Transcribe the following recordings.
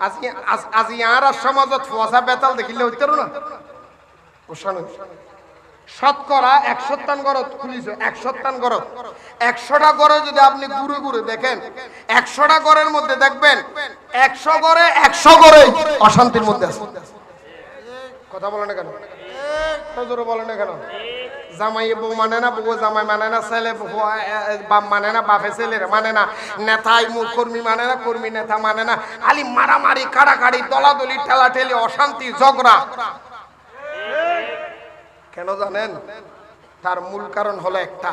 আজি আজ- আর সমাজত ফসা বেতাল দেখিলে না? শতকরা একশো টান গরত খুলিছে একশো টান গরত একশোটা গড়ে যদি আপনি ঘুরে ঘুরে দেখেন, একশোটা গড়ের মধ্যে দেখবেন, একশো গড়ে একশো গড়ে অশান্তির মধ্যে আছে। কথা বলে না কেন? বলে না কেন? জামাই বউ মানে না, বউ জামাই মানে না, ছেলে বাপ মানে না, বাপে ছেলের মানে না নেতাই কর্মী মানে না, কর্মী নেতা মানে না, খালি মারামারি, কাড়াকাড়ি, দলাদলি, ঠেলাঠেলি, অশান্তি, ঝগড়া। কেন জানেন? তার মূল কারণ হলো একটা,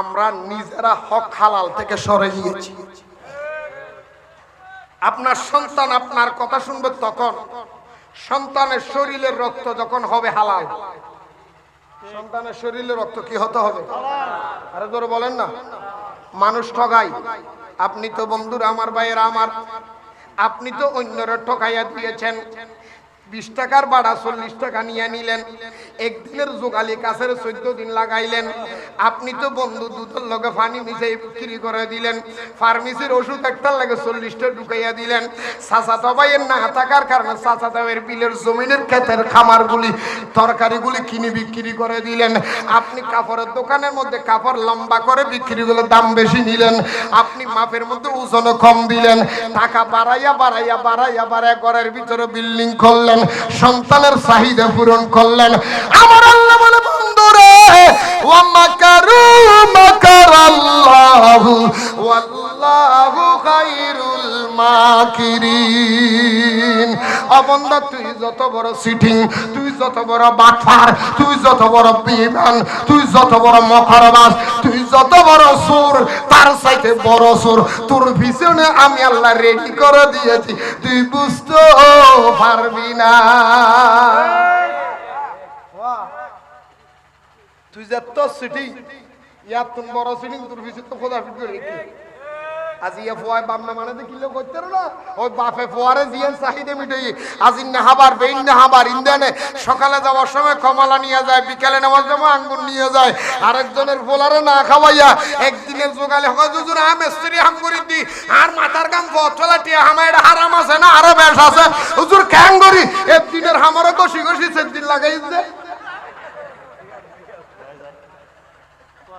আমরা নিজেরা হক হালাল থেকে সরে গিয়েছি। আপনার সন্তান আপনার কথা শুনবে তখন, সন্তানের শরীরের রক্ত যখন হবে হালাল সন্তানের শরীরে রক্ত কি হতে হবে? আরে ধরে বলেন না। মানুষ ঠগাই আপনি তো বন্ধুরা আমার ভাইয়ের আমার। আপনি তো অন্যরা ঠকাইয়া দিয়েছেন। বিশ টাকার বাড়া চল্লিশ টাকা নিয়ে নিলেন। একদিনের যোগালি কাছের চোদ্দ দিন লাগাইলেন। আপনি তো বন্ধু দুধের লগে পানি মিশাই বিক্রি করে দিলেন। ফার্মেসির ওষুধ একটা লাগে চল্লিশটা ঢুকাইয়া দিলেন। চাচা তবাইয়ের না থাকার কারণে চাচা তাবের বিলের জমিনের ক্ষেতের খামারগুলি, তরকারিগুলি কিনে বিক্রি করে দিলেন। আপনি কাপড়ের দোকানের মধ্যে কাপড় লম্বা করে বিক্রি করলে দাম বেশি নিলেন। আপনি মাপের মধ্যে ওজন কম দিলেন। টাকা বাড়াইয়া বাড়াইয়া বাড়াইয়া বাড়াইয়া ঘরের ভিতরে বিল্ডিং করলেন সন্তানের চাহিদা পূরণ করলেন। আমার আল্লাহ বলে, বন্ধুরে ওয়ামাকারু মাকারাল্লাহু ওয়াল্লাহু খায়রুল মাকিরিন। অবন্ধা তুই যত বড় সিটিং তুই যত বড় বাটফার, তুই যত বড় বিমান তুই যত বড় মকরবাস তুই যত বড় সুর, তার সাথে বড় সুর, তোর পিছনে আমি আল্লাহ রেডি করে দিয়েছি। তুই বুঝতে পারবি না। তুই যে তো সিটিং তুমি বড় সিটিং তোর পিছনে তো খোদা ফিট করে আজি না মানে দেখিলে করতে না? ওই বাপে ফোয়ারে জিয়ান চাহিদা মিটাই। আজ ইন্না হাবার বেইন না হাবার ইন্দানে সকালে যাওয়ার সময় কমলা নিয়ে যায়, বিকালে নেওয়ার সময় আঙ্গুর নিয়ে যায়। আরেকজনের ফোলারে না খাওয়াইয়া একদিনের যোগালে স্ত্রী আঙ্গুরি দি, আর মাথার গাম টিয়া হামা এটা হারাম আছে না? আরও বেশ আছে। হুজুর ক্যাঙ্গরি একদিনের হামারে কষি কষি সেদিন লাগাই ভুল হয়ে ফেললাম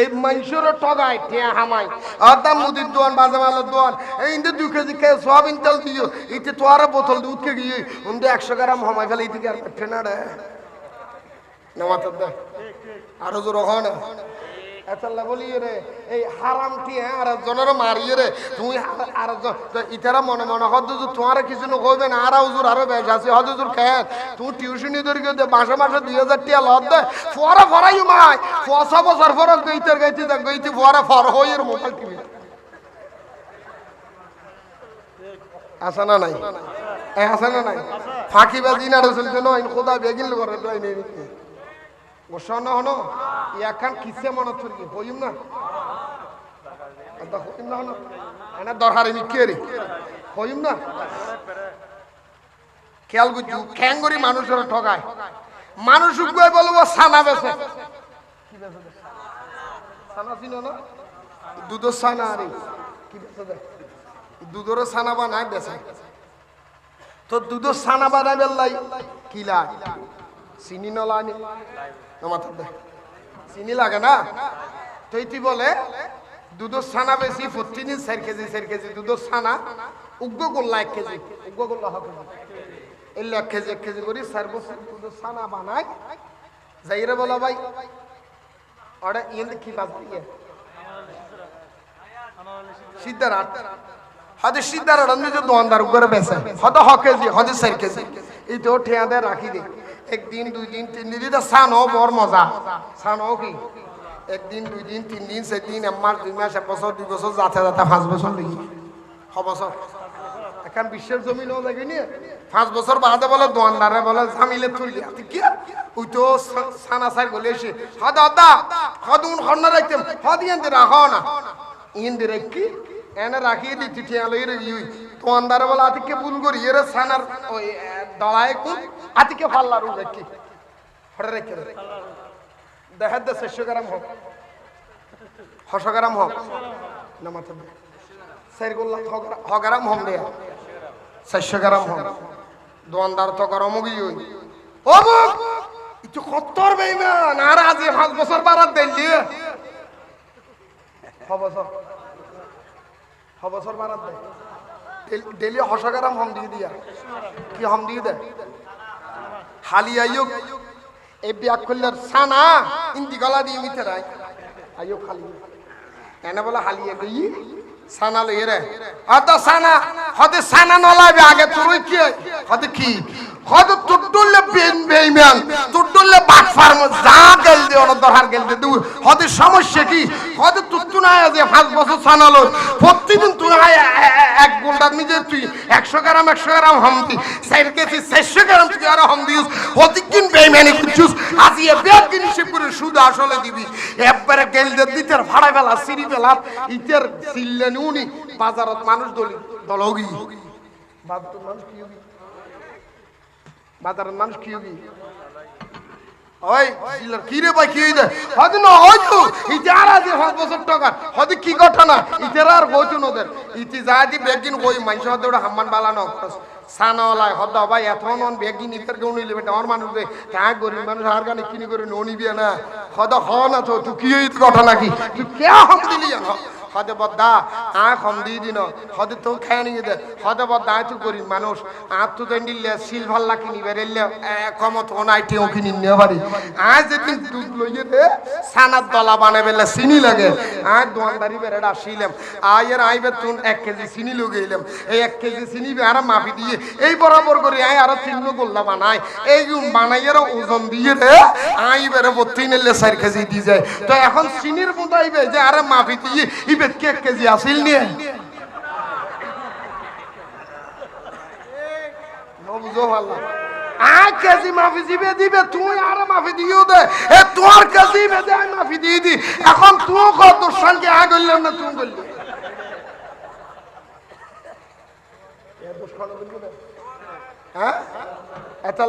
এই মানুষের ঠগাই টিয়া হামাই আদাম মুদির দোয়ান, বাজে মালের দোয়ান। এই ইন্দে দুই কেজি খেয়ে সোয়াবিন তেল দিও। ইতে আরও বোতল দুধ কে গিয়ে, উন্দে একশো গ্রাম হামাই ফেলে ইদিকে আর পেটে না রে? নামাতে দে আরও জোর হয় না। এতাল্লা বলি রে, এই হারাম টিয়া আর জনের মারিয়ে রে। তুই আর- ইতারা মনে মনে হদ যে তোমার কিছু নকইবে না, আর হুজুর আরও বেশ আছে। হদ খেত তুই টিউশনি ধরে দে, মাসে মাসে দুই হাজার টিয়া লদ দে। ফরা ফরাই মাই পয়সা বছর ফর গইতের গাইতে দেখ, গইতে ফরা ফর হই এর মোবাইল টিভি। আছে না নাই? আছে না নাই? ফাঁকি বাজি না চলছে নয়, খোদা বেগিল করে ওসন হনো ইয়াখান কিসে মনত করি হইম না। হইম না হনো এনা দরকারি মিকে রে? হইম না। খেয়াল গুজু খ্যাঙ্গরি মানুষের ঠগায়। মানুষ উগ্রয় বলব, সানা বেছে। কি বেছে? সানা চিনো না? দুধের সানা আরে কি বেছে তো দুধের সানা বানায় বেল্লাই। কি লাই? চিনি নলানি মাথার দে। চিনি লাগে না? তো বলে দুধের ছানা বেশি প্রতিদিন চার কেজি চার কেজি। দুধের ছানা উগ্র এক কেজি উগ্র গোল্লা এলে এক কেজি এক কেজি করি চার বছর দুধের ছানা বানায় যাইরে বলা ভাই। ওটা ইয়ে কি বাজ দিয়ে? সিদ্ধারাট হয়তো সিদ্ধারাট দোকানদার উপরে বেছে হয়তো হ কেজি, হয়তো চার কেজি। এই তো ঠেয়া রাখি একদিন দুই দিন তিন দিন এটা সান ও বড় মজা সান ও কি একদিন দুই দিন তিন দিন চার দিন এক দুই মাস এক বছর দুই বছর যাতে যাতে পাঁচ বছর লাগি ছ এখন বিশ্বের জমি নো দেখি নিয়ে পাঁচ বছর বাদে বলে দোয়ান্দারে বলে জামিলে তুই কি ওই তো সা- সানা সার গলে এসে হদ হদা হদ উন খন্না রাখতাম হদ ইয়ান দিয়ে রাখাও না দিয়ে রাখি এনে রাখিয়ে দি চিঠি আলো এর ইউই দোয়ান্দারে বলে আতিকে ভুল করি এর সানার ওই দলায় কোন আতিকে ফাল্লার উ রাখি। হরে রেখে দে। শেষ্য গ্রাম হোক। হস গ্রাম হোক। না, মাথা সাইর গোল্লা হগারাম হম দে। শেষ্য গ্রাম হোক দোয়ানদার তো গরম কত্তর বেইমান আর আজ পাঁচ বছর বারাত দিলি ছ বছর। ছ বছর বারাত দে। ডেলি হসগারাম হম দিয়ে দিয়া। কি হম দিয়ে দেয় হালি আয়ুক এই ব্যাগ করলে সানা, ইন্দি গলা দিয়ে মিথে রায়। আয়ুক হালি। এনে বলে হালিয়ে গই, সানা লই রে। হয়তো সানা, হতে সানা নলাবে আগে তুই কি হতে কি? হতে তুটুলে বেন বেইমান তুটুলে যা গেল দে অন দরহার গেল দে দু হতে সমস্যা কি? হতে তুতু না যে পাঁচ বছর সানা লো প্রতিদিন তুই এক গোলটার নিজে তুই একশো গ্রাম একশো গ্রাম হম দি। সাইড চারশো গ্রাম তুই আর হম দিস। হতে কিন বেইমানি করছিস। আজি এ আসলে দিবি। একবারে গেল দে দিতের ভাড়া বেলা, সিঁড়ি বেলা ইতের সিল্লেন উনি। বাজারত মানুষ দলি দলগি। বাজারত মানুষ কি হবি বাজারত মানুষ কি কি রে ভাই, কি হইছে? হদি না, হয়তো। ইতে আর আছে বছর টাকা হদি কি ঘটনা? ইতের আর বইতো নদের ইতি যা দি বেগিন কই মাইস হদে ওটা হাম্মান বালানো সানাওয়ালায় হদ ভাই এত নন বেগিন ইতের কেউ নিলে বেটা, আমার মানুষ দে। কা গরিব মানুষ আর কিনি করে ননিবি না। হদ হ না তো তুই কি হইত ঘটনা হদে বদ্দা আ কম দি দিন হদে তো খায় নিয়ে দে। হদে বদ্দা তুই গরিব মানুষ। আ তো দেন দিলে সিলভার লাকি নিবে কম কমত ওনাই টিও কিনি নিয়ে পারি আ যেদিন দুধ লইয়ে দে সানার দলা বানাবেলে চিনি লাগে। আজ দোয়ানদারি বেড়ে আসিলাম আয়ের আইবে তুন এক কেজি চিনি লগাইলাম এই এক কেজি চিনি আর মাফি দিয়ে এই বরাবর করে আয় আর চিহ্ন গোল্লা বানাই এই বানাইয়ের ওজন দিয়ে রে আই বেড়ে বত্তি নিলে চার কেজি দিয়ে যায় তো এখন চিনির আইবে যে আরে মাফি দিয়ে ইবেত কে এক কেজি আসিল নিয়ে বুঝো ভালো আয় কেজি মাফি দিবে দিবে, তুই আর মাফি দিও দে। এ তোর কেজি বেদে আমি মাফি দিয়ে দি এখন তুই কত সঙ্গে না তুমি করলি। হ্যাঁ? এটা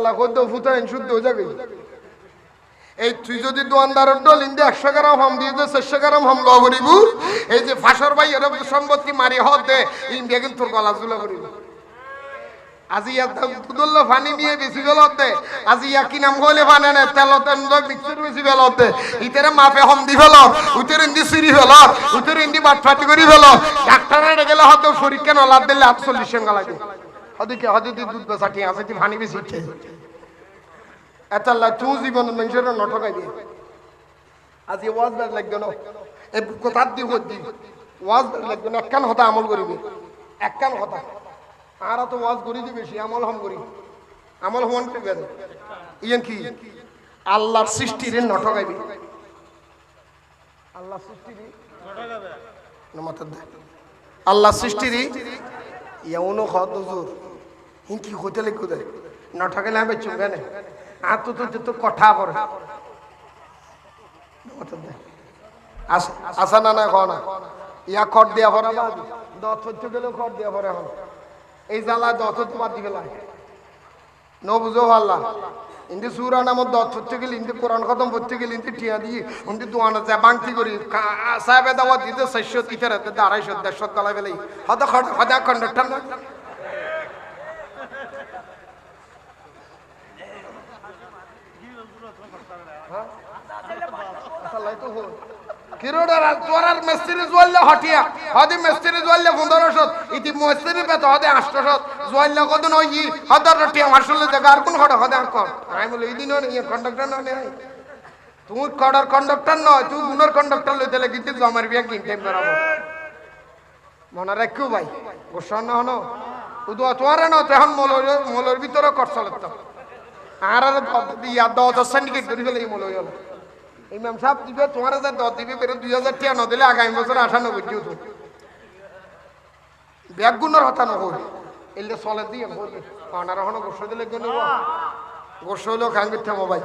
শুদ্ধ এই তুই যদি একশো গ্রাম হম দে হম এই যে ফাঁসর ভাই, এর সম্পত্তি মারি হত দে, ইন্ডিয়া কিন্তু তোর গলা জুলা করিব। আজি ইয়াত দুদুল্ল পানি নিয়ে বেশি বেলত। দে আজি ইয়া কি নাম হলে পানে নে তেলত মিক্সির বেশি বেলত। ইতেরে মাফে হম দি ফেল উতের ইন্দি সিরি ফেল উতের ইন্দি বাট ফাটি করি ফেল ডাক্তারে গেলে হয়তো পরীক্ষা নলাদ দিলে আটচল্লিশ সেন গলা দি হদিকে হদিকে দুধ ঠিক আছে তুই পানি বেশি খেয়ে এতাল্লা তুই জীবন মানুষের নঠকাই দিয়ে। আজি ওয়াজ বের লাগবে এই কথার দি হত দি। ওয়াজ একখান হতা আমল করিবে একখান হতা আর তো ওয়াজ করি দি বেশি, আমল হম করি। আমল হমান করবে ইয়েন কি? আল্লাহর সৃষ্টির নঠকাইবি আল্লাহ সৃষ্টির? আল্লাহ সৃষ্টির? ইয়ৌনো খদ হুজুর। হিন কি হতে লিখু দে নঠকাইলে আমি চুঙ্গে নে আর তো তো তো কথা করে আসা না না কনা ইয়া খট দিয়া ভরা দত হচ্ছে গেলে খট দিয়া ভরা এখন এই জ্বালা দত হচ্ছে বাদ দিবে নবুজো বুঝো ইন্দি সুরা নামত দত হচ্ছে গেলে ইন্দি কোরআন খতম পড়তে গেলে ইন্দি টিয়া দিয়ে ইন্দি দোয়ান যায় বাংতি করি। সাহেবে দাওয়া দিতে চারশো তিতে রাতে আড়াইশো দেড়শো গলা বেলাই কন্ডাক্টর না কিরোডার তোরার মিস্ত্রি জোয়াল্লে হটিয়া, হদি মিস্ত্রি জোয়াল্লে পনেরোশো ইতি মিস্ত্রি পেতে হদে আষ্টশো জোয়াল্লে কদিন ওই হদার রটিয়া মাসলে জায়গা আর কোন হঠাৎ হদে আর কর আমি বলি, এই দিন ইয়ে কন্ডাক্টর না নেই। তুই কডার কন্ডাক্টর নয়, তুই গুণের কন্ডাক্টর লইতে লাগে কিন্তু জমার বিয়া কিন টাইম বেড়াবো মনে রাখিও ভাই, গোসন না হনো শুধু তোয়ারে ন তখন মলর মলর ভিতরে করছল তো। আর আর ইয়া দশ সিন্ডিকেট করে ফেলে মলই হলো। ইমাম সাহেব দিবে তোমার হাজার দশ দিবে, বেরো দুই হাজার টিয়া নদিলে আগামী বছর আঠানব্বই দিও তো ব্যাগ গুণের হতা নহল এলে চলে দিয়ে আনার হন গোসা দিলে গো নিব গোসা হইলেও খান করতে মোবাইল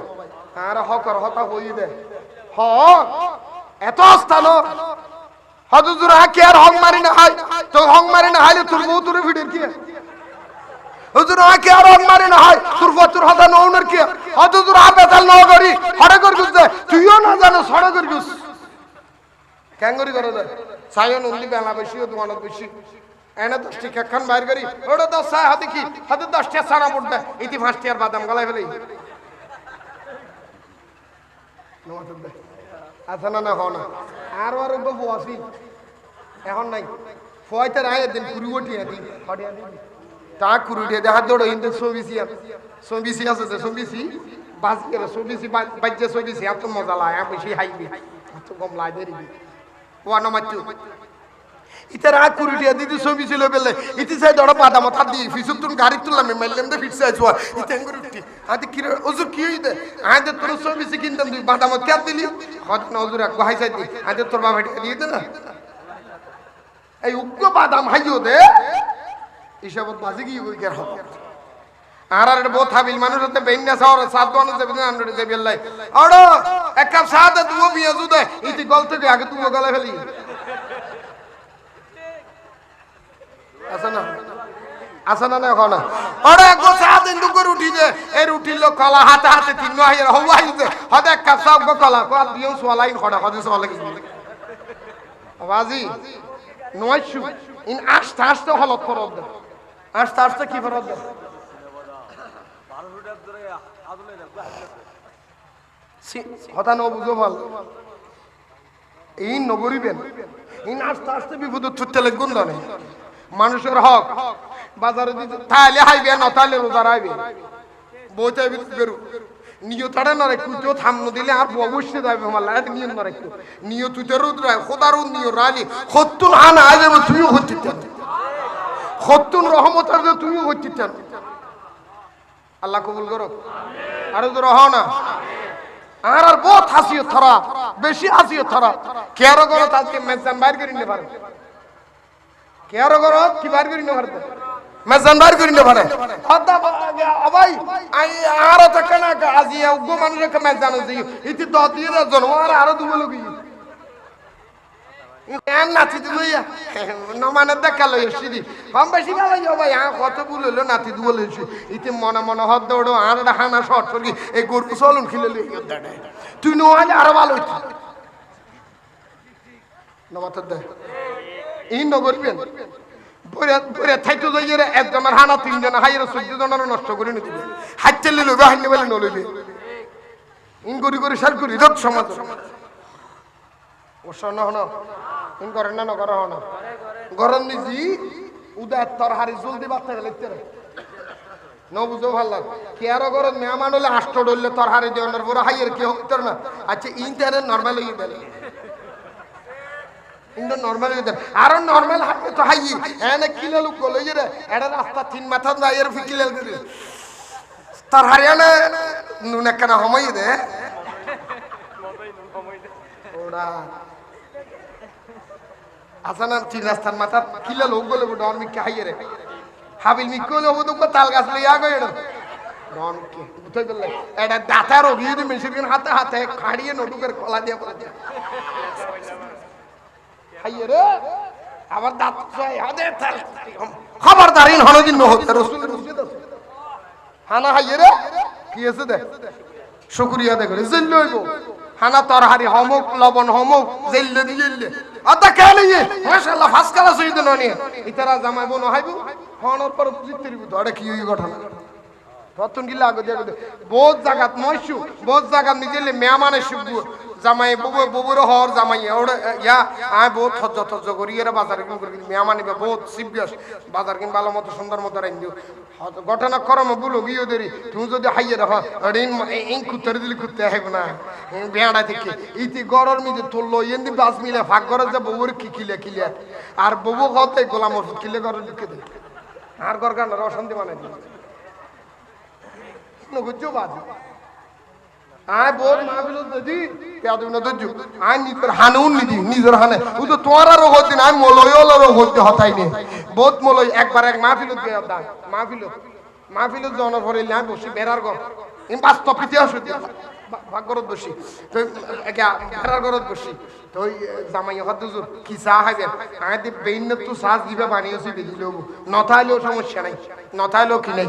আর হকর হতা হই দে। হ এত স্থান হজুর কে আর হং মারি না হাই তো হং মারি না হাইলে তোর বউ তোর ভিড়ের কি? হুজুর আকে আর হং মারি না হাই তোর বতুর হতা নৌনের কি? হজুর আ বেতাল নগরি হড়ে কর গুছ তুইও না জানো সড়ে কর গুছ ক্যাঙ্গরি করে দে। সায়ন উন্দি বেলা বেশি, ও তোমার বেশি। এনে দশটি কেখান বাইর করি। ওটা দশ সায় হাতে কি হাতে দশটি সারা পড়তে ইতি ফাঁসটি আর বাদাম গলায় ফেলে। আচ্ছা না না হ না। আর আর আসি এখন নাই। ফয়তে রায় দিন কুড়ি ওটিয়া দিন তা কুড়ি দৌড়ো হিন্দু সবিসি সবিসি আছে যে সবিসি বাস গেলে সবিসি বাজ্যে সবিসি এত মজা লাগে, বেশি হাইবি। এত কম লাই দেরিবি ওয়ানো মাচ্চু ইতে রাগ কুড়িটিয়া দিদি ছবি ছিল বেলে। ইতি সাই দড় বাদাম থা দি, ফিসুক তুন গাড়ি তুললাম মাইলাম দে ফিটছে আইছো ইতে আঙ্গুর উঠি। আদি কি ওজু কি হইতে? আদে তোর ছবি সি কিনতাম তুই বাদাম কে দিলি। হদ না ওজুর সাই দি আদে তোর বাবা এটা দিয়ে দে না। এই উগ্র বাদাম হাইও দে। হিসাবত বাজি কই হবে আর আর বহুত হাবিল মানুষ হতে বেইনা সাওর সাত দোয়ানো যাবে না আমরা যাবে আল্লাহ আড়ো এক কাপ চা দে তুই বিয়া জুদে ইতি গলতে আগে তুই গলা ফেলি। আছে না? আছে না এখন? আরে গো চা দিন, দুগো রুটি দে। এই রুটি লো কলা, হাতে হাতে তিন হাই হওয়াই দে। হদে এক কাপ সব গো কলা। কো দিও সোলাই খড়া হদে সোলাই বাজি নয়শু ইন আস্তে আস্তে হলত ফরত দে। আস্তে আস্তে কি ফরত দে? হতা ন বুঝো এই নগরিবেন ইন আস্তে আস্তে বিপদ ছুটতে লাগবেন না মানুষের হক বাজারে দিতে তাহলে হাইবে, না তাহলে রোজার হাইবে বইতে বেরু নিয় তাড়ে না রে কুতো থামনো দিলে আর অবশ্যই যাবে মাল্লা এটা নিয়ম না একটু নিয় তুই তো রোদ রায় খোদারও নিয় রালি খত্তুন হানা আজ তুইও হচ্ছিস খত্তুন রহমত আর তুইও হচ্ছিস আল্লাহ কবুল করো আরও তো রহ না। আর আর বহুত হাসিও থরা, বেশি হাসিও থরা। কেয়ারো করো আজকে মেজান বাইর করে নিতে পারে? কি বাইর করে নিতে পারে মেজান বাইর করে নিতে পারে? ভাই আর তো কেন আজি উগ্র মানুষের কে মেজান দিই ইতি দ দিয়ে জন্ম, আর আরও নাতি দিব নমানে দেখা লই সিদি কম বেশি ভালো যাও ভাই আ কত বুললো মনে মনে হদ দৌড়ো, আর হানা শর্ট সরি এই গরু চলুন খিলে তুই নোয়ালে আরও ভালো নমাতে দে। একজনের হানা, তিনজন হাইয়ের চোদ্দ জনের নষ্ট করে নিতে হাইতে লইবে হাইনে বেলে নলইবে ইন করি করি সার করি রোগ সমাজ। ও শোনো। হন ইন করে না নগর হন গরম নিজি উদয় তর হারি জলদি বাচ্চা গেলে রে। ন বুঝো ভালো লাগ। কেয়ারো গরম মেহমান হলে আষ্ট ডললে তর হারি দেওয়ার পরে হাইয়ের কি হতো না? আচ্ছা ইন্টারনেট নর্মাল হয়ে গেলে। কিন্তু নর্মাল হয়ে যায় আরও নর্মাল হাঁটবে তো হাই এনে কিলে লোক গলে যে এটা রাস্তা তিন মাথা দাইয়ের ফিকিলে করে? তার হারিয়ানা নুন একখানা সময় দে। ওরা আসানা তিন রাস্তার মাথা কিলে লোক গলে ডর মিকে হাইয়ে রে। হাবিল মিকে হলে হব তো তাল গাছ লইয়া গো এটা ডন কে বুঝতে পারলে এটা দাতা রোগী যদি মেশিন হাতে হাতে খাড়িয়ে নটুকের কলা দিয়ে পড়ে যায়। খাইয়ে রে আবার দাঁত চাই, হাতে খবরদার ইন উচিত হানা হাইয়ে রে, কি আছে দে? শুকরিয়া দে করে। জেল লইব। হানা তরহারি হমুক, লবণ হমুক জেল দিলে আদা ইয়ে মাশাআল্লাহ, ফাস কালা সহিত ননি ইতারা জামাই বোন হাইবু হনর পর জিত্তিরিব ধরে কি হই ঘটনা? রতন গিলা আগে দিয়ে বহুত জায়গাত মইছু বহুত নিজেলে মেয়ামানে শুকবু জামাই, ববু, ববুর হর জামাই। ইয়া, আয় বহুত থজ্জ থজ্জ করি এরা বাজার কিন করি মেহমান নিবে বহুত সিরিয়াস বাজার কিন ভালো মতো, সুন্দর মতো রাইন দিও। ঘটনা করম, বুলো, গিয়ে দেরি। তুমি যদি হাইয়ে রাখ ঋণ ইন কুত্তরে দিলি কুত্তে আইব না। বেড়া থেকে ইতি গরর মিজে তুললো, এন্দি বাস মিলে ফাঁক করে যে ববুর কি কিলে কিলে। আর ববু কতে গোলাম ওষুধ কিলে গরর লিখে দেয়। আর গর গান অশান্তি মানে দিই নগুজ্জো বাদ আয় বহুত মাহফিল দিদি পেয়াদ না দজ্জু আয় নিজের হানে উন্নি দি নিজের হানে। ও তো তোমার আরও হইতে না আমি মলয় আরও হইতে হতাই নে। বহুত মলয় একবার এক মাহফিল দিয়ে দান মাহফিল মাহফিল জনের পরে আমি বসি বেড়ার ঘর। ইম বাস্তব ইতিহাস হইতে ভাগ্যরত বসি। তো বেড়ার বসি। তো জামাই হত কি চা খাইবেন? আয় দি বেইন তো সাজ দিবে বানিয়েছি দিল নথাইলেও সমস্যা নাই, নথাইলেও কি নাই।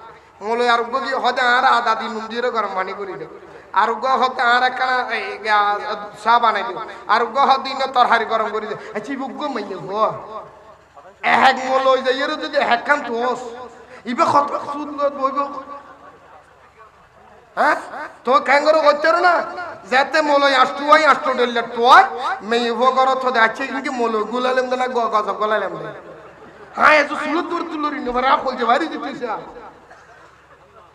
মূলে আর হদে আর আদা দিয়ে গরম পানি করে দে। আর হতে আর একখানা চা বানাই দিও আর গো দিন তরহারি গরম করে দে। আচ্ছা বুক গো এক মূল যাই যদি একখান তোস। ইবে কত সুদ বইব হ্যাঁ? তো ক্যাঙ্গরো করতে না, যাতে মলই আসতু হয় আসতু ডেলে তোয় মেয়ে ভোগর তো যাচ্ছে কিন্তু মল গুলালেম না গলালেম না হ্যাঁ এত সুলত দূর তুলরি নেবার আপ বলছে দিতেছে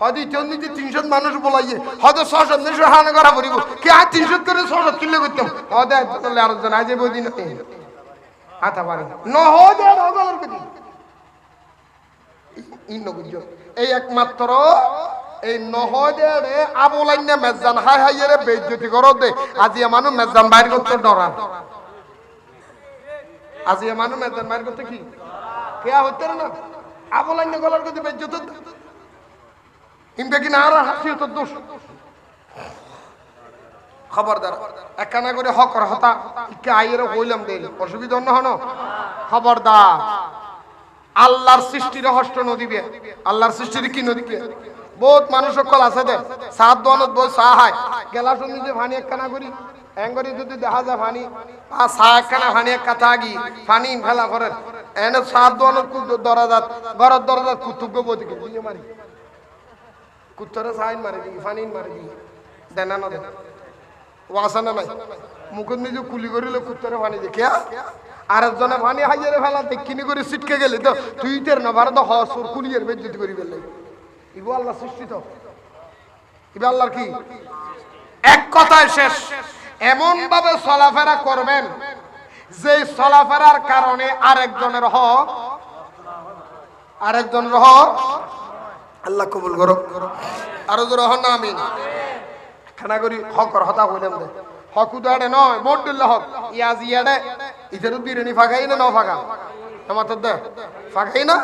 হয়তো ইতিহাস তিনশো মানুষ বলাইয়ে হয়তো ছশো দেড়শো হানা করা পড়িব কে আর তিনশো করে ছশো তুললে করতাম হয়তো একজন আরেকজন আজ বই দিন হাতা পারে ন এই একমাত্র, এই নহদের আবুলাইনে মেজান। হাই হাইয়েরে বেজ্জতি করো দে। আজি মানুষ মেজান বাইর করতে ডরান। আজি মানুষ মেজান বাইর করতে কি? কেয়া হইতে না? আবুলাইনে গলার করতে বেজ্জত ইমকে কি না আর হাসি হতো দোষ। খবরদার একখানা করে হকর হতা কে আইয়ের হইলাম দেই অসুবিধা আল্লাহর সৃষ্টি রহস্য নদীবে আল্লাহর সৃষ্টির কি নদীকে বহুত মানুষ সকল আছে দে। সাত হাই গেলাস নিজে ভানি একখানা করি। এঙ্গরি যদি দেখা যায় ভানি একখানা ভানি এক কাথা আগি ফানি ফেলা করে এনে সাত দোয়ানত দরাজাত, ঘরের দরাজাত কুতুব্য বদিকে দিয়ে মারি। কুত্তরে সাইন মারি দিই ফানিন মারি দিই দেনা না দেন ওয়াসানা নাই? মুখত নিজে কুলি করিলে কুত্তরে পানি দেখে আর একজনে পানি হাইয়ারে ফেলা, দেখিনি করে ছিটকে গেলে তো। তুই তের না ভারত হ সুর কুলিয়ের বেজ্জতি করি ফেললে। ইগো আল্লাহ সৃষ্টি তো। ইবে আল্লাহর কি? এক কথায় শেষ। এমন ভাবে চলাফেরা করবেন, যে চলাফেরার কারণে আরেকজনের হক আরেকজনের হক আল্লাহ কবুল করো আরও জোর হন না, আমিন। খানা করি হকর হতা হইলাম দে। হক উদাড়ে নয়, মোট দিল্লে হক। ইয়াজ ইয়াডে ইতেরু বিরিয়ানি ফাঁকাই না ন ফাঁকা। আমার তো দে। ফাঁকাই না?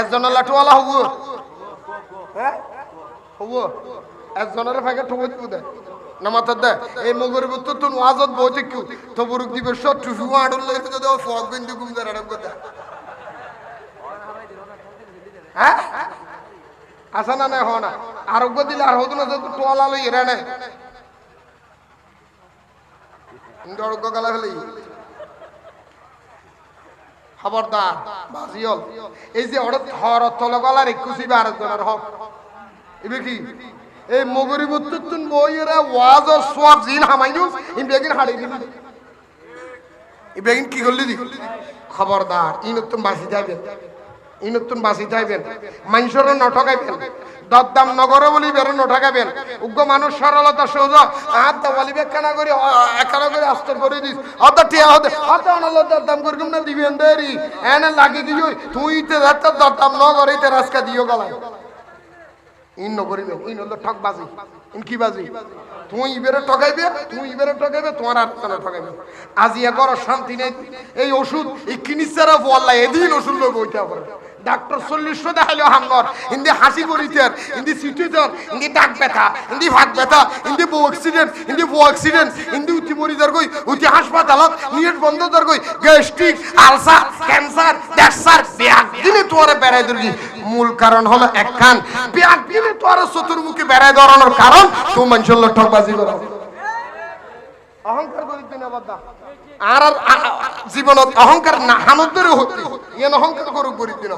একজনের লাঠুওয়ালা হবু। হ্যাঁ? হবু। একজনের ফাঁকা ঠুবো দিব দে। নামাতে দে। এই মগর বুত্তর তুন ওয়াজত বইতে কিউ তো বুরুক দিবে সব টুফি আড়ুল লইবে যদি ও ফক বিন্দু গুম দে রাড়ব দে হ্যাঁ? আসা না নাই হনা আরোগ্য দিলে আর হতো না যত টোয়ালা লই এরা আরোগ্য গালা ফেলে খবরদার বাজিয়ল এই যে ওর থর তল গলার একুশি বার জনের হক এবে কি? এই মগরি বুত্তুন বইয়েরা ওয়াজ ও সোয়াব জিন হামাইনু ইন বেগিন হাড়ি দিবি এই বেগিন কি করলি দি খবরদার ইন তুমি বাসি যাবে ই নতুন বাসি যাইবেন মানুষের নঠকাইবেন, দরদাম নগর বলি বেরো নঠকাইবেন, উগ্র মানুষ সরলতা সৌজ হাত দা বলি বেকানা করে একানা করে আস্তর করে দিস অত টিয়া হতে অত অনাল দরদাম করগুম না দিবেন দেরি? এনে লাগি দিও, তুই তে যাত্রা দরদাম নগর, এই রাস্কা দিও গলায়। ইন নকরিবেন ইন হলো ঠক বাজি, ইন কি বাজি? তুই ইবেরে ঠকাইবে, তুই ইবেরে ঠকাইবে, তোমার আর কোনো ঠকাইবে আজিয়া করো শান্তি নেই, এই ওষুধ, এই কিনিসারা বললা এদিন ওষুধ লোক ওইটা পারে। ডাক্তার চল্লিশশো দেখাইলো হাঙ্গর। হিন্দি হাসি করিতের হিন্দি সিটিতের হিন্দি ডাক ব্যথা, হিন্দি ভাত ব্যথা, হিন্দি বউ অ্যাক্সিডেন্ট হিন্দি বউ অ্যাক্সিডেন্ট হিন্দি উঠি মরি যার গই উঠি হাসপাতালত নিয়েট বন্ধ যার গই গ্যাস্ট্রিক আলসার ক্যান্সার ক্যান্সার ব্যাগ দিনে তোরে বেড়াই দরগি মূল কারণ হলো একখান ব্যাগ দিনে তোরে চতুর্মুখী বেড়াই ধরানোর কারণ, তো মানুষের ঠকবাজি করা আর জীবনত অহংকার না হানত হতে ইয়ে অহংকার করুক করি দিন